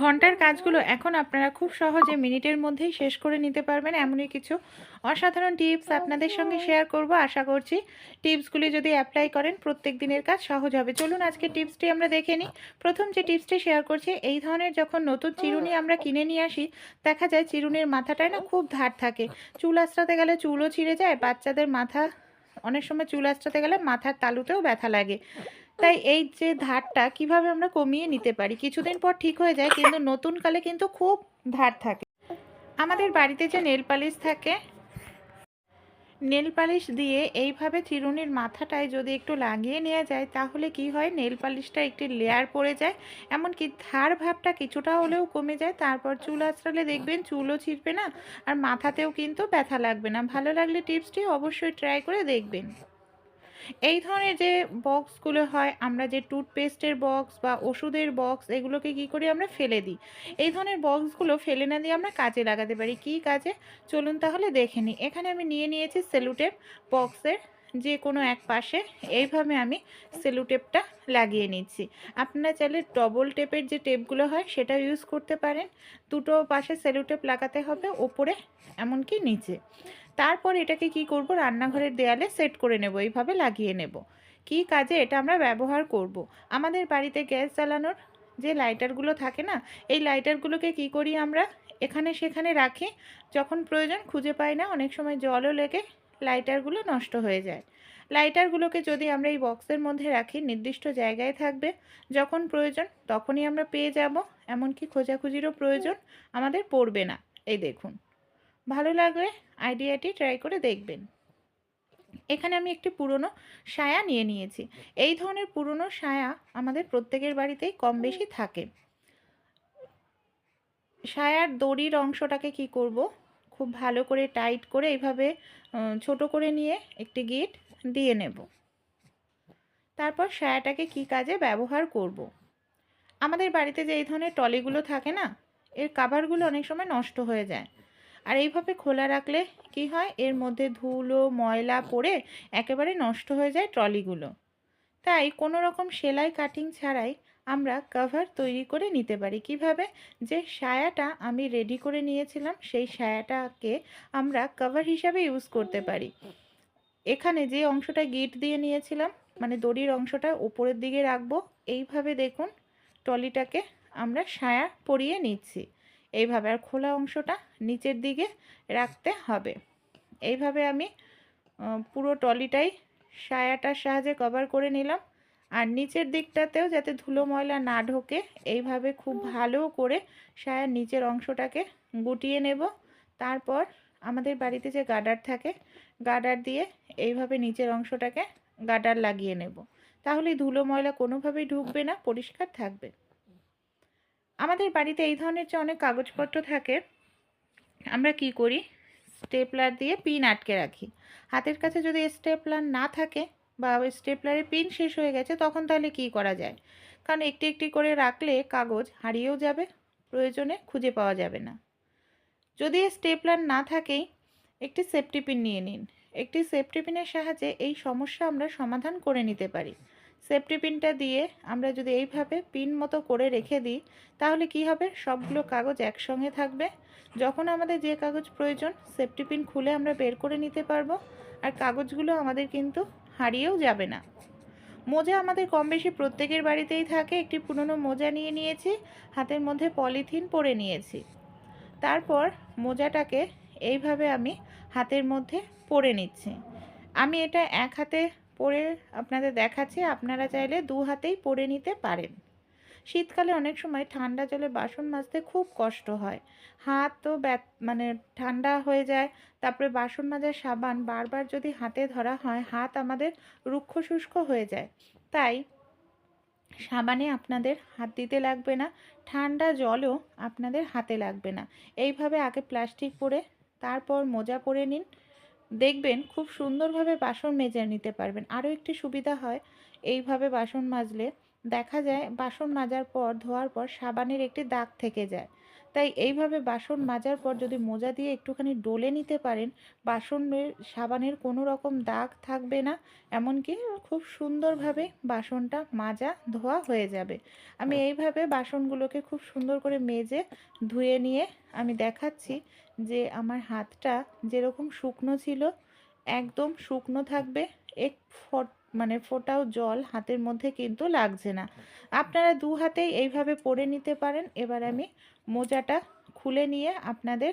ঘণ্টার কাজগুলো এখন আপনারা খুব সহজে মিনিটের মধ্যেই শেষ করে নিতে পারবেন। এমনই কিছু অসাধারণ টিপস আপনাদের সঙ্গে শেয়ার করব। আশা করছি টিপসগুলি যদি অ্যাপ্লাই করেন, প্রত্যেক দিনের কাজ সহজ হবে। চলুন আজকে টিপসটি আমরা দেখে নিই। প্রথম যে টিপসটি শেয়ার করছি, এই ধরনের যখন নতুন চিরুনি আমরা কিনে নিয়ে আসি, দেখা যায় চিরুনির মাথাটায় না খুব ধার থাকে। চুল আঁচড়াতে গেলে চুলও ছিঁড়ে যায়, বাচ্চাদের মাথা, অনেক সময় চুল আঁচড়াতে গেলে মাথার তালুতেও ব্যথা লাগে। তাই এই যে ধারটা কীভাবে আমরা কমিয়ে নিতে পারি? কিছুদিন পর ঠিক হয়ে যায়, কিন্তু নতুন কালে কিন্তু খুব ধার থাকে। আমাদের বাড়িতে যে নেল পালিশ থাকে, নেল পালিশ দিয়ে এইভাবে চিরুনির মাথাটায় যদি একটু লাগিয়ে নেওয়া যায়, তাহলে কি হয়? নেল পালিশটা একটি লেয়ার পড়ে যায়, এমনকি ধার ভাবটা কিছুটা হলেও কমে যায়। তারপর চুল আঁচড়ালে দেখবেন চুলও ছিঁড়বে না, আর মাথাতেও কিন্তু ব্যথা লাগবে না। ভালো লাগলে টিপসটি অবশ্যই ট্রাই করে দেখবেন। এই ধরনের যে বক্সগুলো হয়, আমরা যে টুথপেস্টের বক্স বা ওষুধের বক্স, এগুলোকে কি করি আমরা ফেলে দিই। এই ধরনের বক্সগুলো ফেলে না দিয়ে আমরা কাজে লাগাতে পারি। কি কাজে? চলুন তাহলে দেখে নিই। এখানে আমি নিয়ে নিয়েছি সেলুটেপ বক্সের যে কোনো এক পাশে, এইভাবে আমি সেলুটেপটা লাগিয়ে নিচ্ছি। আপনারা চাইলে ডবল টেপের যে টেপগুলো হয় সেটা ইউজ করতে পারেন। দুটো পাশে সেলুটেপ লাগাতে হবে, ওপরে এমনকি নিচে। তারপর এটাকে কি করব? রান্নাঘরের দেয়ালে সেট করে নেব, এইভাবে লাগিয়ে নেব। কি কাজে এটা আমরা ব্যবহার করব? আমাদের বাড়িতে গ্যাস জ্বালানোর যে লাইটারগুলো থাকে না, এই লাইটারগুলোকে কি করি আমরা? এখানে সেখানে রাখি। যখন প্রয়োজন খুঁজে পাই না, অনেক সময় জলও লেগে লাইটারগুলো নষ্ট হয়ে যায়। লাইটারগুলোকে যদি আমরা এই বক্সের মধ্যে রাখি, নির্দিষ্ট জায়গায় থাকবে। যখন প্রয়োজন তখনই আমরা পেয়ে যাব, এমনকি খোঁজাখুঁজিরও প্রয়োজন আমাদের পড়বে না। এই দেখুন। ভালো লাগলে আইডিয়াটি ট্রাই করে দেখবেন। এখানে আমি একটি পুরনো সায়া নিয়ে নিয়েছি। এই ধরনের পুরনো সায়া আমাদের প্রত্যেকের বাড়িতেই কম বেশি থাকে। সায়ার দড়ির অংশটাকে কি করব? খুব ভালো করে টাইট করে এইভাবে ছোট করে নিয়ে একটি গিট দিয়ে নেব। তারপর সায়াটাকে কি কাজে ব্যবহার করব। আমাদের বাড়িতে যে এই ধরনের টলিগুলো থাকে না, এর কাভারগুলো অনেক সময় নষ্ট হয়ে যায়। আর এইভাবে খোলা রাখলে কি হয়, এর মধ্যে ধুলো, ময়লা পড়ে একেবারে নষ্ট হয়ে যায় ট্রলিগুলো। তাই কোনো রকম সেলাই কাটিং ছাড়াই আমরা কভার তৈরি করে নিতে পারি। কীভাবে? যে সায়াটা আমি রেডি করে নিয়েছিলাম, সেই সায়াটাকে আমরা কভার হিসাবে ইউজ করতে পারি। এখানে যে অংশটা গিট দিয়ে নিয়েছিলাম মানে দড়ির অংশটা উপরের দিকে রাখব, এইভাবে দেখুন টলিটাকে আমরা সায়া পরিয়ে নিচ্ছি। এইভাবে আর খোলা অংশটা নিচের দিকে রাখতে হবে। এইভাবে আমি পুরো টলিটাই সায়াটার সাহায্যে কভার করে নিলাম। আর নিচের দিকটাতেও যাতে ধুলো ময়লা না ঢোকে, এইভাবে খুব ভালো করে সায়ার নিচের অংশটাকে গুটিয়ে নেব। তারপর আমাদের বাড়িতে যে গার্ডার থাকে গার্ডার দিয়ে এইভাবে নিচের অংশটাকে গার্ডার লাগিয়ে নেব। তাহলে ধুলো ময়লা কোনোভাবেই ঢুকবে না, পরিষ্কার থাকবে। আমাদের বাড়িতে এই ধরনের যে অনেক কাগজপত্র থাকে, আমরা কি করি? স্টেপলার দিয়ে পিন আটকে রাখি। হাতের কাছে যদি স্টেপলার না থাকে বা স্টেপলারের পিন শেষ হয়ে গেছে, তখন তাহলে কি করা যায়? কারণ একটি একটি করে রাখলে কাগজ হারিয়েও যাবে, প্রয়োজনে খুঁজে পাওয়া যাবে না। যদি স্টেপলার না থাকেই একটি সেফটি পিন নিয়ে নিন। একটি সেফটি পিনের সাহায্যে এই সমস্যা আমরা সমাধান করে নিতে পারি। সেফটি পিনটা দিয়ে আমরা যদি এইভাবে পিন মতো করে রেখে দিই, তাহলে কি হবে? সবগুলো কাগজ একসঙ্গে থাকবে। যখন আমাদের যে কাগজ প্রয়োজন, সেফটি পিন খুলে আমরা বের করে নিতে পারব। আর কাগজগুলো আমাদের কিন্তু হারিয়েও যাবে না। মোজা আমাদের কম বেশি প্রত্যেকের বাড়িতেই থাকে। একটি পুরনো মোজা নিয়ে নিয়েছি, হাতের মধ্যে পলিথিন পরে নিয়েছি। তারপর মোজাটাকে এইভাবে আমি হাতের মধ্যে পরে নিচ্ছি। আমি এটা এক হাতে পরে আপনাদের দেখাচ্ছি। আপনারা চাইলে দু হাতেই পরে নিতে পারেন। শীতকালে অনেক সময় ঠান্ডা জলে বাসন মাজতে খুব কষ্ট হয়। হাত তো মানে ঠান্ডা হয়ে যায়। তারপরে বাসন মাজার সাবান বারবার যদি হাতে ধরা হয়, হাত আমাদের রুক্ষ শুষ্ক হয়ে যায়। তাই সাবানে আপনাদের হাত দিতে লাগবে না, ঠান্ডা জলও আপনাদের হাতে লাগবে না। এইভাবে আগে প্লাস্টিক পরে, তারপর মোজা পরে নিন। দেখবেন খুব সুন্দরভাবে বাসন মেজে নিতে পারবেন। আরও একটি সুবিধা হয়, এইভাবে বাসন মাজলে দেখা যায় বাসন মাজার পর ধোয়ার পর সাবানের একটি দাগ থেকে যায়। তাই এইভাবে বাসন মাজার পর যদি মোজা দিয়ে একটুখানি ডলে নিতে পারেন বাসনের সাবানের কোনো রকম দাগ থাকবে না। এমনকি খুব সুন্দরভাবে বাসনটা মাজা ধোয়া হয়ে যাবে। আমি এইভাবে বাসনগুলোকে খুব সুন্দর করে মেজে ধুয়ে নিয়ে আমি দেখাচ্ছি যে আমার হাতটা যেরকম শুকনো ছিল একদম শুকনো থাকবে এক ফট মানে ফোটাও জল হাতের মধ্যে কিন্তু লাগছে না। আপনারা দু হাতেই এইভাবে পরে নিতে পারেন। এবার আমি মোজাটা খুলে নিয়ে আপনাদের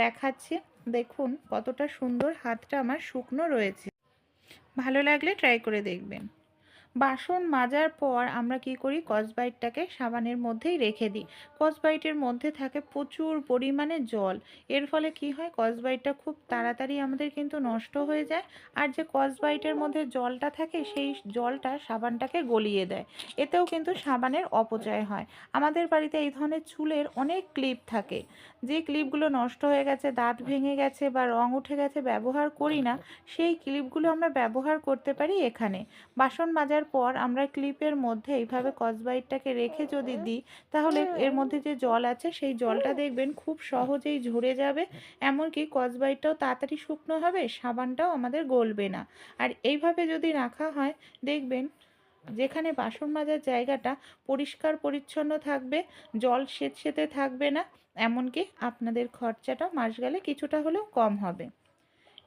দেখাচ্ছি। দেখুন কতটা সুন্দর হাতটা আমার শুকনো রয়েছে। ভালো লাগলে ট্রাই করে দেখবেন। বাসন মাজার পর আমরা কি করি? কসবাইটটাকে সাবানের মধ্যেই রেখে দিই। কসবাইটের মধ্যে থাকে প্রচুর পরিমাণে জল। এর ফলে কি হয়? কসবাইটটা খুব তাড়াতাড়ি আমাদের কিন্তু নষ্ট হয়ে যায়। আর যে কসবাইটের মধ্যে জলটা থাকে, সেই জলটা সাবানটাকে গলিয়ে দেয়। এতেও কিন্তু সাবানের অপচয় হয়। আমাদের বাড়িতে এই ধরনের চুলের অনেক ক্লিপ থাকে। যে ক্লিপগুলো নষ্ট হয়ে গেছে, দাঁত ভেঙে গেছে বা রং উঠে গেছে, ব্যবহার করি না, সেই ক্লিপগুলো আমরা ব্যবহার করতে পারি এখানে। বাসন মাজার পর আমরা ক্লিপের মধ্যে এইভাবে কসবাইটটাকে রেখে যদি দিই, তাহলে এর মধ্যে যে জল আছে সেই জলটা দেখবেন খুব সহজেই ঝরে যাবে। এমনকি কসবাইটটাও তাড়াতাড়ি শুকনো হবে, সাবানটাও আমাদের গলবে না। আর এইভাবে যদি রাখা হয়, দেখবেন যেখানে বাসন মাজার জায়গাটা পরিষ্কার পরিচ্ছন্ন থাকবে, জল সেতে থাকবে না, এমনকি আপনাদের খরচাটা মাস গেলে কিছুটা হলেও কম হবে।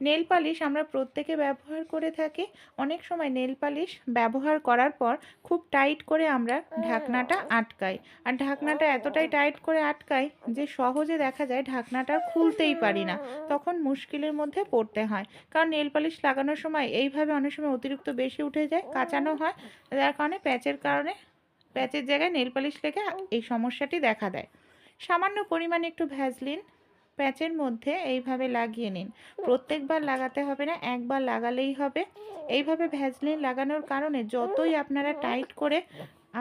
নেল পালিশ আমরা প্রত্যেকে ব্যবহার করে থাকি। অনেক সময় নেল পালিশ ব্যবহার করার পর খুব টাইট করে আমরা ঢাকনাটা আটকাই। আর ঢাকনাটা এতটাই টাইট করে আটকাই যে সহজে দেখা যায় ঢাকনাটা খুলতেই পারি না। তখন মুশকিলের মধ্যে পড়তে হয়। কারণ নেল পালিশ লাগানোর সময় এইভাবে অনেক সময় অতিরিক্ত বেশি উঠে যায় কাঁচানো হয়। যার কারণে প্যাচের কারণে প্যাচের জায়গায় নেল পালিশ লেগে এই সমস্যাটি দেখা দেয়। সামান্য পরিমাণে একটু ভ্যাজলিন প্যাচের মধ্যে এইভাবে লাগিয়ে নিন। প্রত্যেকবার লাগাতে হবে না একবার লাগালেই হবে। এইভাবে ভ্যাজলিন লাগানোর কারণে যতই আপনারা টাইট করে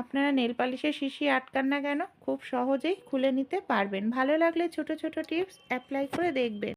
আপনারা নেল পালিশের শিশি আটকান না কেন খুব সহজেই খুলে নিতে পারবেন। ভালো লাগলে ছোট ছোট টিপস অ্যাপ্লাই করে দেখবেন।